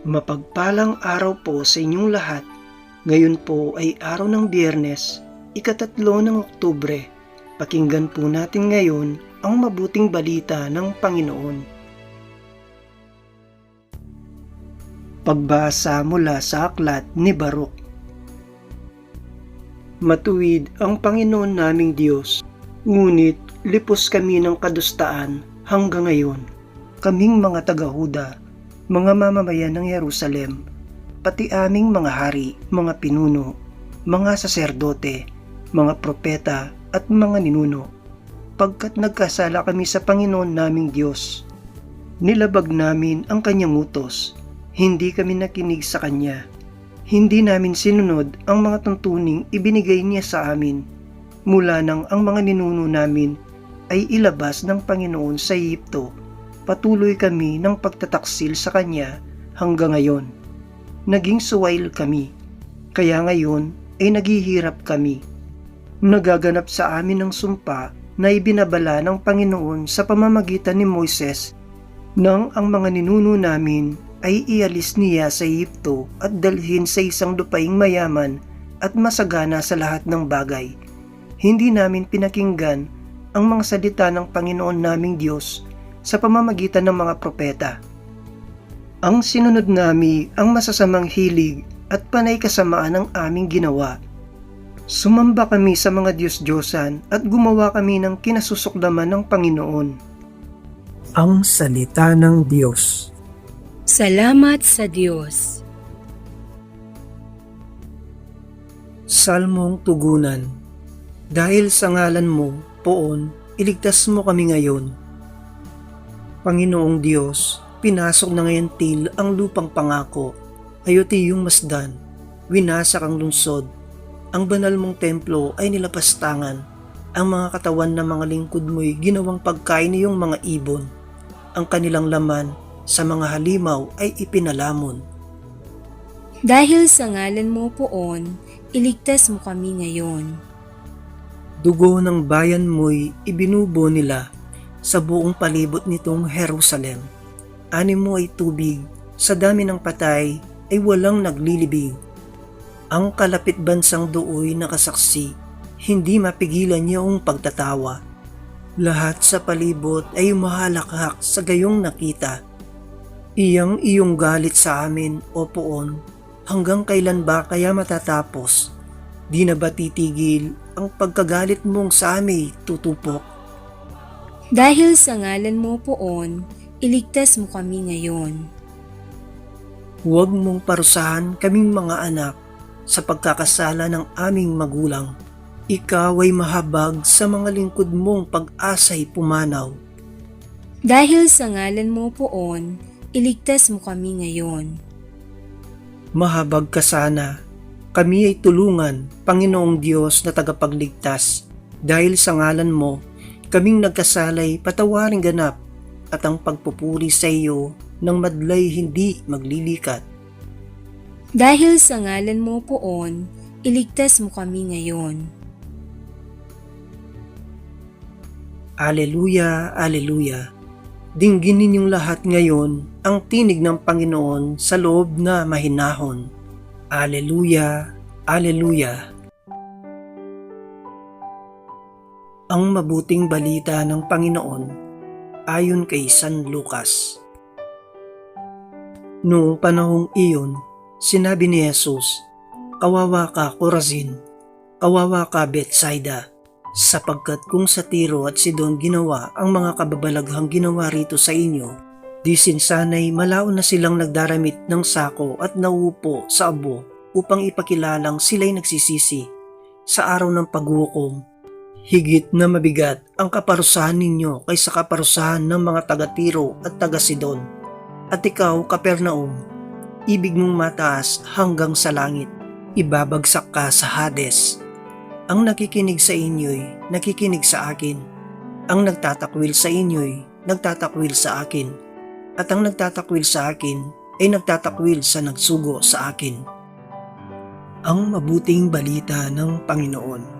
Mapagpalang araw po sa inyong lahat. Ngayon po ay araw ng biyernes, ikatatlo ng Oktubre. Pakinggan po natin ngayon ang mabuting balita ng Panginoon. Pagbasa mula sa aklat ni Baruk. Matuwid ang Panginoon naming Diyos, ngunit lipos kami ng kadustaan hanggang ngayon. Kaming mga tagahuda, mga mamamayan ng Jerusalem, pati aming mga hari, mga pinuno, mga saserdote, mga propeta at mga ninuno, pagkat nagkasala kami sa Panginoon naming Diyos. Nilabag namin ang kanyang utos, hindi kami nakinig sa kanya. Hindi namin sinunod ang mga tuntuning ibinigay niya sa amin mula nang ang mga ninuno namin ay ilabas ng Panginoon sa Egypto. Patuloy kami ng pagtataksil sa Kanya hanggang ngayon. Naging suwail kami, kaya ngayon ay naghihirap kami. Nagaganap sa amin ang sumpa na ibinabala ng Panginoon sa pamamagitan ni Moises nang ang mga ninuno namin ay ialis niya sa Egypto at dalhin sa isang lupaing mayaman at masagana sa lahat ng bagay. Hindi namin pinakinggan ang mga salita ng Panginoon naming Diyos sa pamamagitan ng mga propeta. Ang sinunod nami ang masasamang hilig at panay kasamaan ng aming ginawa. Sumamba kami sa mga Diyos-Diyosan at gumawa kami ng kinasusuklaman ng Panginoon. Ang Salita ng Diyos Salamat sa Diyos. Salmong Tugunan Dahil sa ngalan mo, poon, iligtas mo kami ngayon. Panginoong Diyos, pinasok na ngayon til ang lupang pangako, ayoti yung masdan, winasak ang lungsod, ang banal mong templo ay nilapastangan, ang mga katawan ng mga lingkod mo'y ginawang pagkain niyong mga ibon, ang kanilang laman sa mga halimaw ay ipinalamon. Dahil sa ngalan mo poon, iligtas mo kami ngayon. Dugo ng bayan mo'y ibinubo nila sa buong palibot nitong Jerusalem. Ani mo ay tubig, sa dami ng patay ay walang naglilibig. Ang kalapit bansang dooy nakasaksi, hindi mapigilan niyong pagtatawa. Lahat sa palibot ay umahalakhak sa gayong nakita. Iyang iyong galit sa amin, o poon, hanggang kailan ba kaya matatapos? Di na ba titigil ang pagkagalit mong sa amin tutupok? Dahil sa ngalan mo poon, iligtas mo kami ngayon. Huwag mong parusahan kaming mga anak sa pagkakasala ng aming magulang. Ikaw ay mahabag sa mga lingkod mong pag-asay pumanaw. Dahil sa ngalan mo poon, iligtas mo kami ngayon. Mahabag ka sana. Kami ay tulungan, Panginoong Diyos na tagapagligtas. Dahil sa ngalan mo, kaming nagkasalay patawaring ganap at ang pagpupuri sa iyo ng madlay hindi maglilikat. Dahil sa ngalan mo poon, iligtas mo kami ngayon. Aleluya, Aleluya. Dinggin ninyong lahat ngayon ang tinig ng Panginoon sa loob na mahinahon. Aleluya, Aleluya. Ang mabuting balita ng Panginoon ayon kay San Lucas. Noong panahong iyon, sinabi ni Jesus, Kawawa ka, Corazin, kawawa ka, Bethsaida, sapagkat kung sa Tiro at Sidon ginawa ang mga kababalaghang ginawa rito sa inyo, di sinsanay malaon na silang nagdaramit ng sako at nauupo sa abo upang ipakilalang sila'y nagsisisi sa araw ng paghukom. Higit na mabigat ang kaparusahan ninyo kaysa kaparusahan ng mga taga-Tiro at taga-Sidon. At ikaw, Kapernaum, ibig mong mataas hanggang sa langit, ibabagsak ka sa Hades ang nakikinig sa inyo'y nakikinig sa akin. Ang nagtatakwil sa inyo'y nagtatakwil sa akin. At ang nagtatakwil sa akin ay nagtatakwil sa nagsugo sa akin. Ang mabuting balita ng Panginoon.